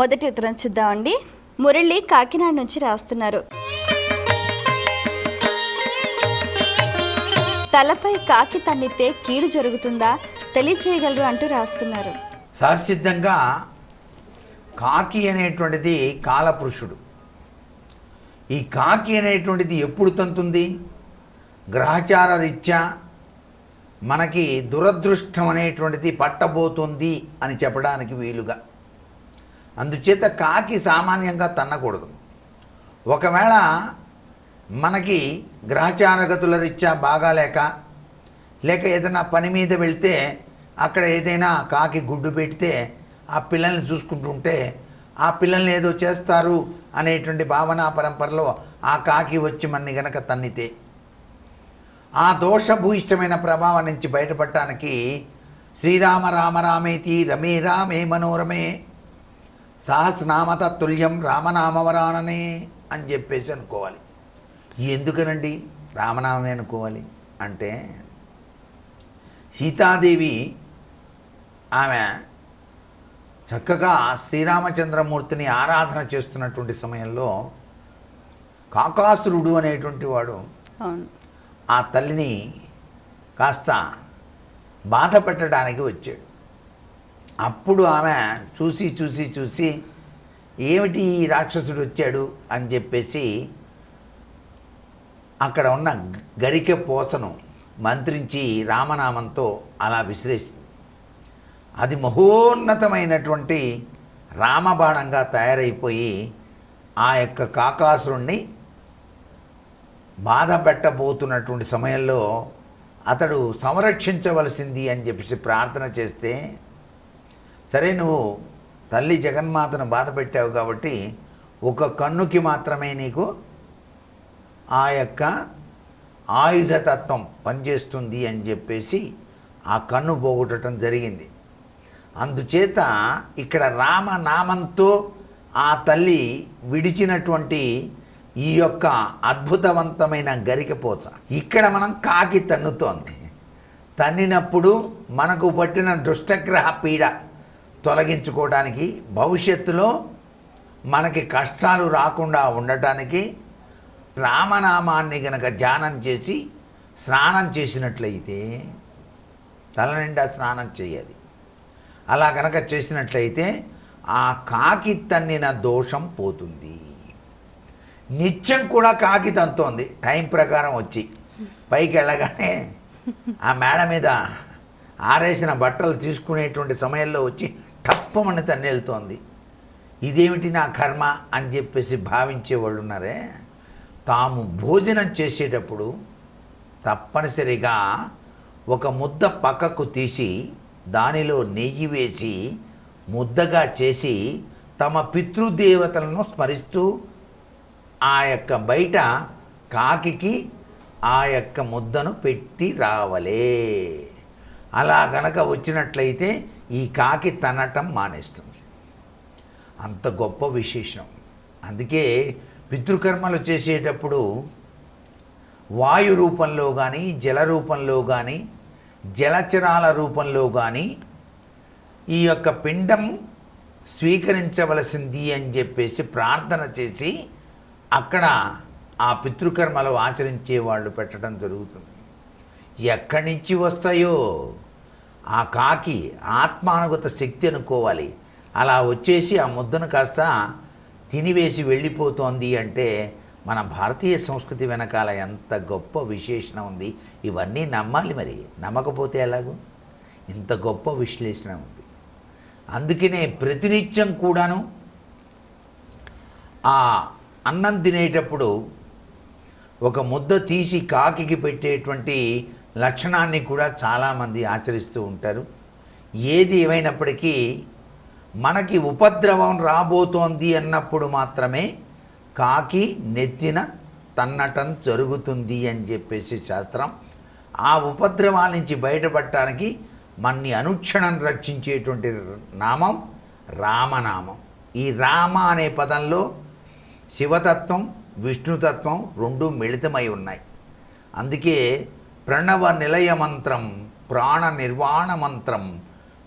మొదటి ఉత్తరం చూద్దామండి. మురళి కాకినాడ నుంచి రాస్తున్నారు. తలపై కాకి తన్నితే కీడు జరుగుతుందా? తెలియచేయగలరు అంటూ రాస్తున్నారు. సహసిద్ధంగా కాకి అనేటువంటిది కాలపురుషుడు. ఈ కాకి అనేటువంటిది ఎప్పుడు తంతుంది? గ్రహచార రీత్యా మనకి దురదృష్టం అనేటువంటిది పట్టబోతుంది అని చెప్పడానికి వీలుగా. అందుచేత కాకి సామాన్యంగా తన్నకూడదు. ఒకవేళ మనకి గ్రహచారగతుల రీత్యా బాగాలేక లేక ఏదైనా పని మీద వెళ్తే అక్కడ ఏదైనా కాకి గుడ్డు పెడితే ఆ పిల్లల్ని చూసుకుంటుంటే ఆ పిల్లల్ని ఏదో చేస్తారు అనేటువంటి భావన పరంపరలో ఆ కాకి వచ్చి మన్ని గనక తన్నితే ఆ దోషభూయిష్టమైన ప్రభావం నుంచి బయటపడటానికి శ్రీరామ రామ రామేతి రమే రామే మనోరమే సహస్రనామత తుల్యం రామనామవరాననే అని చెప్పేసి అనుకోవాలి. ఎందుకనండి? రామనామే అనుకోవాలి. అంటే సీతాదేవి ఆమె చక్కగా శ్రీరామచంద్రమూర్తిని ఆరాధన చేస్తున్నటువంటి సమయంలో కాకాసురుడు అనేటువంటి వాడు ఆ తల్లిని కాస్త బాధ పెట్టడానికి వచ్చాడు. అప్పుడు ఆమె చూసి చూసి చూసి ఏమిటి ఈ రాక్షసుడు వచ్చాడు? అని చెప్పేసి అక్కడ ఉన్న గరిక పోసను మంత్రించి రామనామంతో అలా విసిరేసింది. అది మహోన్నతమైనటువంటి రామబాణంగా తయారైపోయి ఆ యొక్క కాకాసురుణ్ణి బాధ పెట్టబోతున్నటువంటి సమయంలో అతడు సంరక్షించవలసింది అని చెప్పేసి ప్రార్థన చేస్తే సరే నువ్వు తల్లి జగన్మాతను బాధ పెట్టావు కాబట్టి ఒక కన్నుకి మాత్రమే నీకు ఆ యొక్క ఆయుధతత్వం పనిచేస్తుంది అని చెప్పేసి ఆ కన్ను పోగొట్టడం జరిగింది. అందుచేత ఇక్కడ రామనామంతో ఆ తల్లి విడిచినటువంటి ఈ యొక్క అద్భుతవంతమైన గరికపోచ ఇక్కడ మనం కాకి తన్నుతోంది. తన్నినప్పుడు మనకు పట్టిన దుష్టగ్రహ పీడ తొలగించుకోవడానికి భవిష్యత్తులో మనకి కష్టాలు రాకుండా ఉండటానికి రామనామాన్ని గనక ధ్యానం చేసి స్నానం చేసినట్లయితే తల నిండా స్నానం చేయాలి. అలా కనుక చేసినట్లయితే ఆ కాకి తన్నిన దోషం పోతుంది. నిత్యం కూడా కాకి తంతోంది టైం ప్రకారం వచ్చి. పైకి వెళ్ళగానే ఆ మేడ మీద ఆరేసిన బట్టలు తీసుకునేటువంటి సమయంలో వచ్చి కప్పమని తన్నెళ్తోంది ఇదేమిటి నా కర్మ అని చెప్పేసి భావించే వాళ్ళు ఉన్నారే? తాము భోజనం చేసేటప్పుడు తప్పనిసరిగా ఒక ముద్ద పక్కకు తీసి దానిలో నెయ్యి వేసి ముద్దగా చేసి తమ పితృదేవతలను స్మరిస్తూ ఆ యొక్క బయట కాకికి ఆ యొక్క ముద్దను పెట్టి రావలే. అలా గనక వచ్చినట్లయితే ఈ కాకి తనటం మానేస్తుంది. అంత గొప్ప విశేషం అందుకే పితృకర్మలు చేసేటప్పుడు వాయు రూపంలో కానీ జల రూపంలో కానీ జలచరాల రూపంలో కానీ ఈ యొక్క పిండం స్వీకరించవలసింది అని చెప్పేసి ప్రార్థన చేసి అక్కడ ఆ పితృకర్మలు ఆచరించే వాళ్ళు పెట్టడం జరుగుతుంది. ఎక్కడి నుంచి వస్తాయో ఆ కాకి ఆత్మానుగత శక్తి అనుకోవాలి. అలా వచ్చేసి ఆ ముద్దను కాస్త తినివేసి వెళ్ళిపోతోంది అంటే మన భారతీయ సంస్కృతి వెనకాల ఎంత గొప్ప విశేషణ ఉంది. ఇవన్నీ నమ్మాలి మరి. నమ్మకపోతే ఎలాగో? ఇంత గొప్ప విశ్లేషణ ఉంది. అందుకనే ప్రతినిత్యం కూడాను ఆ అన్నం తినేటప్పుడు ఒక ముద్ద తీసి కాకికి పెట్టేటువంటి లక్షణాన్ని కూడా చాలామంది ఆచరిస్తూ ఉంటారు. ఏది ఏమైనప్పటికీ మనకి ఉపద్రవం రాబోతోంది అన్నప్పుడు మాత్రమే కాకి నెత్తిన తన్నటం జరుగుతుంది అని చెప్పేసి శాస్త్రం ఆ ఉపద్రవాల నుంచి బయటపడటానికి మన్ని అనుక్షణం రక్షించేటువంటి నామం రామనామం. ఈ రామ అనే పదంలో శివతత్వం విష్ణుతత్వం రెండు మిళితమై ఉన్నాయి. అందుకే ప్రణవ నిలయ మంత్రం ప్రాణ నిర్వాణ మంత్రం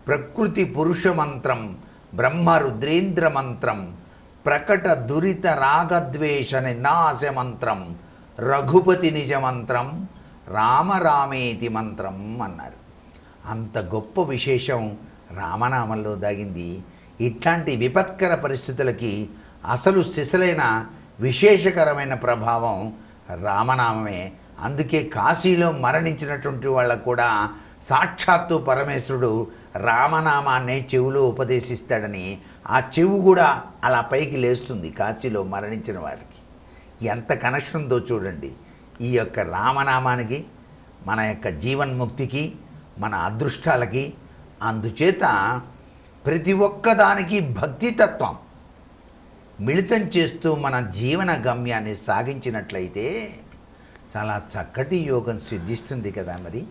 ప్రకృతి పురుష మంత్రం బ్రహ్మ రుద్రేంద్ర మంత్రం ప్రకట దురిత రాగద్వేష నినాశ మంత్రం రఘుపతి నిజ మంత్రం రామరామేతి మంత్రం అన్నారు. అంత గొప్ప విశేషం రామనామంలో దాగింది. ఇట్లాంటి విపత్కర పరిస్థితులకి అసలు సిసలైన విశేషకరమైన ప్రభావం రామనామమే. అందుకే కాశీలో మరణించినటువంటి వాళ్ళకు కూడా సాక్షాత్తు పరమేశ్వరుడు రామనామాన్నే చెవులో ఉపదేశిస్తాడని ఆ చెవు కూడా అలా పైకి లేస్తుంది కాశీలో మరణించిన వారికి. ఎంత కనెక్షన్ ఉందో చూడండి. ఈ యొక్క రామనామానికి మన యొక్క జీవన్ముక్తికి మన అదృష్టాలకి అందుచేత ప్రతి ఒక్కదానికి భక్తితత్వం. మిళితం చేస్తూ మన జీవన గమ్యాన్ని సాగించినట్లయితే చాలా చక్కటి యోగం సిద్ధిస్తుంది కదా మరి?